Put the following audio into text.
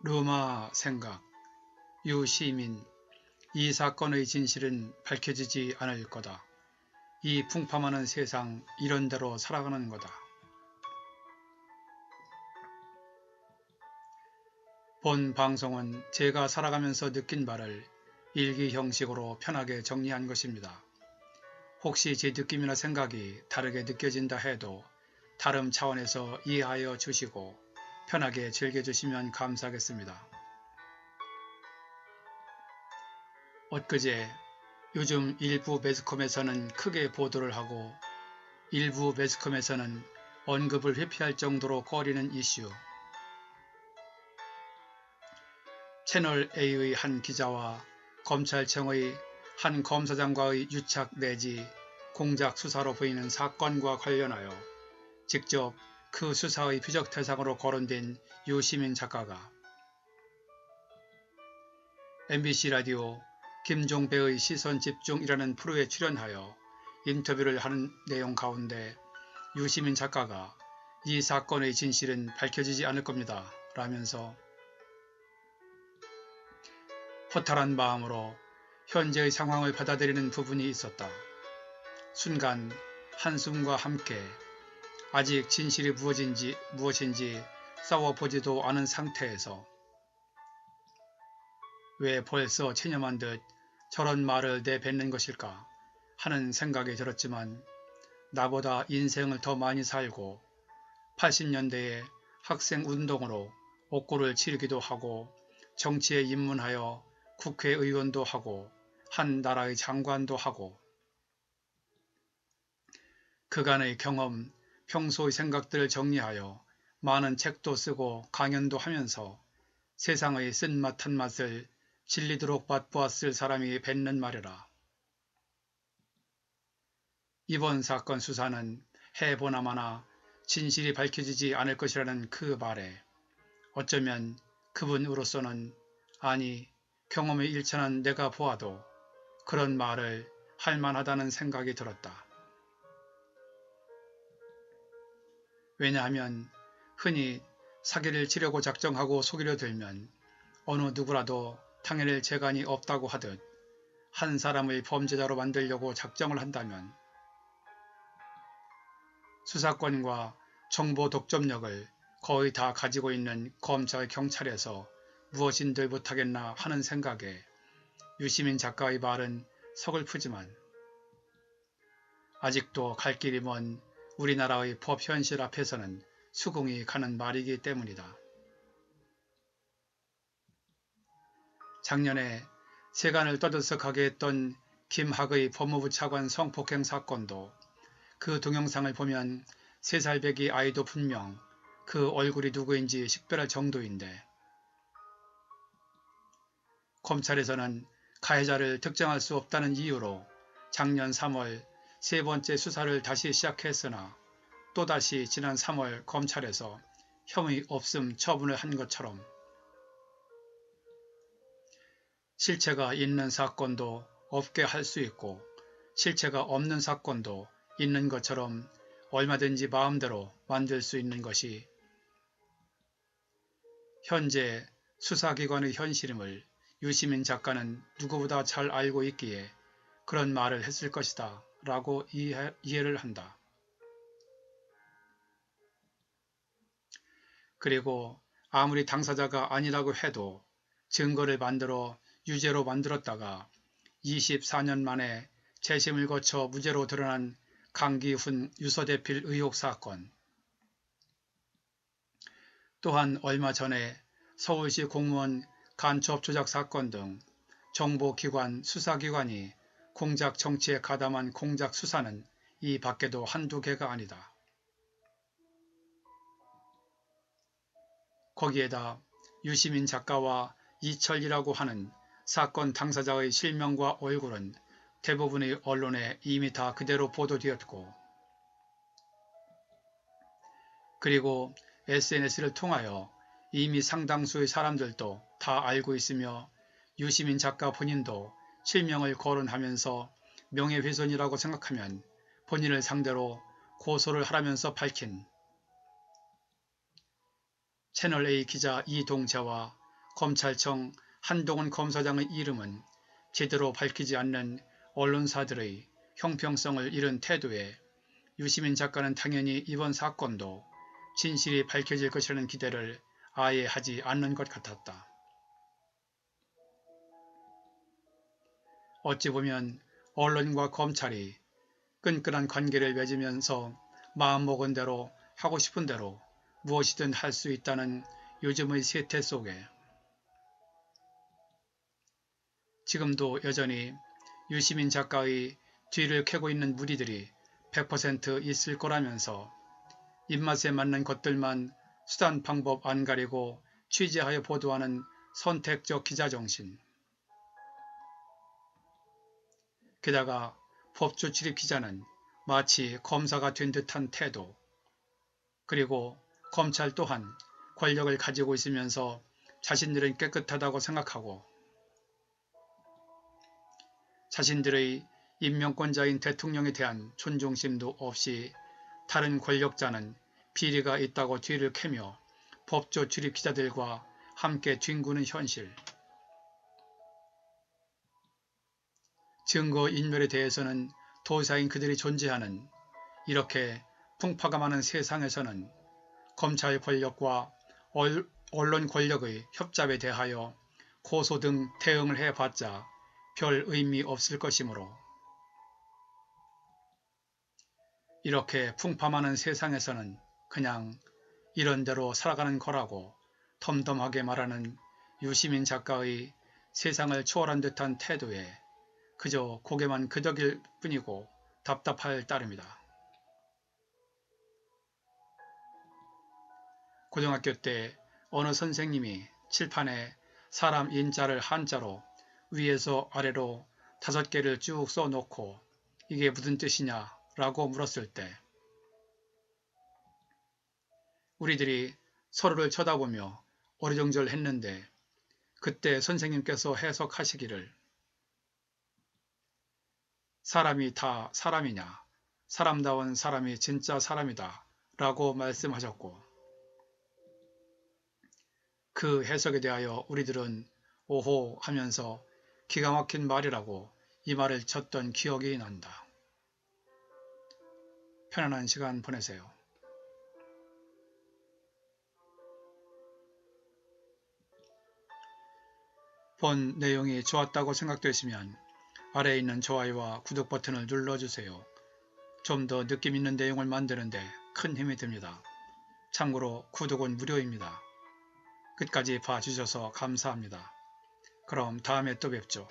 루마 생각 유시민 이 사건의 진실은 밝혀지지 않을 거다. 이 풍파많은 세상 이런대로 살아가는 거다. 본 방송은 제가 살아가면서 느낀 바를 일기 형식으로 편하게 정리한 것입니다. 혹시 제 느낌이나 생각이 다르게 느껴진다 해도 다름 차원에서 이해하여 주시고 편하게 즐겨주시면 감사하겠습니다. 엊그제 요즘 일부 매스컴에서는 크게 보도를 하고 일부 매스컴에서는 언급을 회피할 정도로 꺼리는 이슈 채널 A의 한 기자와 검찰청의 한 검사장과의 유착 내지 공작 수사로 보이는 사건과 관련하여 직접 그 수사의 표적 대상으로 거론된 유시민 작가가 MBC 라디오 김종배의 시선 집중이라는 프로에 출연하여 인터뷰를 하는 내용 가운데 유시민 작가가 이 사건의 진실은 밝혀지지 않을 겁니다. 라면서 허탈한 마음으로 현재의 상황을 받아들이는 부분이 있었다. 순간 한숨과 함께 아직 진실이 무엇인지, 무엇인지 싸워보지도 않은 상태에서 왜 벌써 체념한 듯 저런 말을 내뱉는 것일까 하는 생각이 들었지만 나보다 인생을 더 많이 살고 80년대에 학생 운동으로 옥고를 치르기도 하고 정치에 입문하여 국회의원도 하고 한 나라의 장관도 하고 그간의 경험, 평소의 생각들을 정리하여 많은 책도 쓰고 강연도 하면서 세상의 쓴맛한 맛을 질리도록 맛보았을 사람이 뱉는 말이라. 이번 사건 수사는 해보나마나 진실이 밝혀지지 않을 것이라는 그 말에 어쩌면 그분으로서는 아니 경험에 일천한 내가 보아도 그런 말을 할 만하다는 생각이 들었다. 왜냐하면 흔히 사기를 치려고 작정하고 속이려 들면 어느 누구라도 당해낼 재간이 없다고 하듯 한 사람을 범죄자로 만들려고 작정을 한다면 수사권과 정보 독점력을 거의 다 가지고 있는 검찰 경찰에서 무엇인들 못하겠나 하는 생각에 유시민 작가의 말은 서글프지만 아직도 갈 길이 먼 우리나라의 법 현실 앞에서는 수긍이 가는 말이기 때문이다. 작년에 세간을 떠들썩하게 했던 김학의 법무부 차관 성폭행 사건도 그 동영상을 보면 3살 배기 아이도 분명 그 얼굴이 누구인지 식별할 정도인데 검찰에서는 가해자를 특정할 수 없다는 이유로 작년 3월 세 번째 수사를 다시 시작했으나 또다시 지난 3월 검찰에서 혐의 없음 처분을 한 것처럼 실체가 있는 사건도 없게 할 수 있고 실체가 없는 사건도 있는 것처럼 얼마든지 마음대로 만들 수 있는 것이 현재 수사기관의 현실임을 유시민 작가는 누구보다 잘 알고 있기에 그런 말을 했을 것이다 라고 이해, 이해를 한다. 그리고 아무리 당사자가 아니라고 해도 증거를 만들어 유죄로 만들었다가 24년 만에 재심을 거쳐 무죄로 드러난 강기훈 유서대필 의혹 사건 또한 얼마 전에 서울시 공무원 간첩 조작 사건 등 정보기관 수사기관이 공작 정치에 가담한 공작 수사는 이 밖에도 한두 개가 아니다. 거기에다 유시민 작가와 이철이라고 하는 사건 당사자의 실명과 얼굴은 대부분의 언론에 이미 다 그대로 보도되었고 그리고 SNS를 통하여 이미 상당수의 사람들도 다 알고 있으며 유시민 작가 본인도 실명을 거론하면서 명예훼손이라고 생각하면 본인을 상대로 고소를 하라면서 밝힌 채널A 기자 이동자와 검찰청 한동훈 검사장의 이름은 제대로 밝히지 않는 언론사들의 형평성을 잃은 태도에 유시민 작가는 당연히 이번 사건도 진실이 밝혀질 것이라는 기대를 아예 하지 않는 것 같았다. 어찌 보면 언론과 검찰이 끈끈한 관계를 맺으면서 마음먹은 대로 하고 싶은 대로 무엇이든 할 수 있다는 요즘의 세태 속에 지금도 여전히 유시민 작가의 뒤를 캐고 있는 무리들이 100% 있을 거라면서 입맛에 맞는 것들만 수단 방법 안 가리고 취재하여 보도하는 선택적 기자 정신. 게다가 법조 출입 기자는 마치 검사가 된 듯한 태도. 그리고 검찰 또한 권력을 가지고 있으면서 자신들은 깨끗하다고 생각하고 자신들의 임명권자인 대통령에 대한 존중심도 없이 다른 권력자는 비리가 있다고 뒤를 캐며 법조 출입 기자들과 함께 뒹구는 현실. 증거 인멸에 대해서는 도사인 그들이 존재하는 이렇게 풍파가 많은 세상에서는 검찰 권력과 언론 권력의 협잡에 대하여 고소 등 대응을 해봤자 별 의미 없을 것이므로 이렇게 풍파 많은 세상에서는 그냥 이런대로 살아가는 거라고 덤덤하게 말하는 유시민 작가의 세상을 초월한 듯한 태도에 그저 고개만 그덕일 뿐이고 답답할 따름이다. 고등학교 때 어느 선생님이 칠판에 사람 인자를 한자로 위에서 아래로 다섯 개를 쭉 써놓고 이게 무슨 뜻이냐 라고 물었을 때 우리들이 서로를 쳐다보며 어리정절했는데 그때 선생님께서 해석하시기를 사람이 다 사람이냐 사람다운 사람이 진짜 사람이다 라고 말씀하셨고 그 해석에 대하여 우리들은 오호 하면서 기가 막힌 말이라고 이 말을 쳤던 기억이 난다. 편안한 시간 보내세요. 본 내용이 좋았다고 생각되시면 아래에 있는 좋아요와 구독 버튼을 눌러주세요. 좀 더 느낌 있는 내용을 만드는데 큰 힘이 됩니다. 참고로 구독은 무료입니다. 끝까지 봐주셔서 감사합니다. 그럼 다음에 또 뵙죠.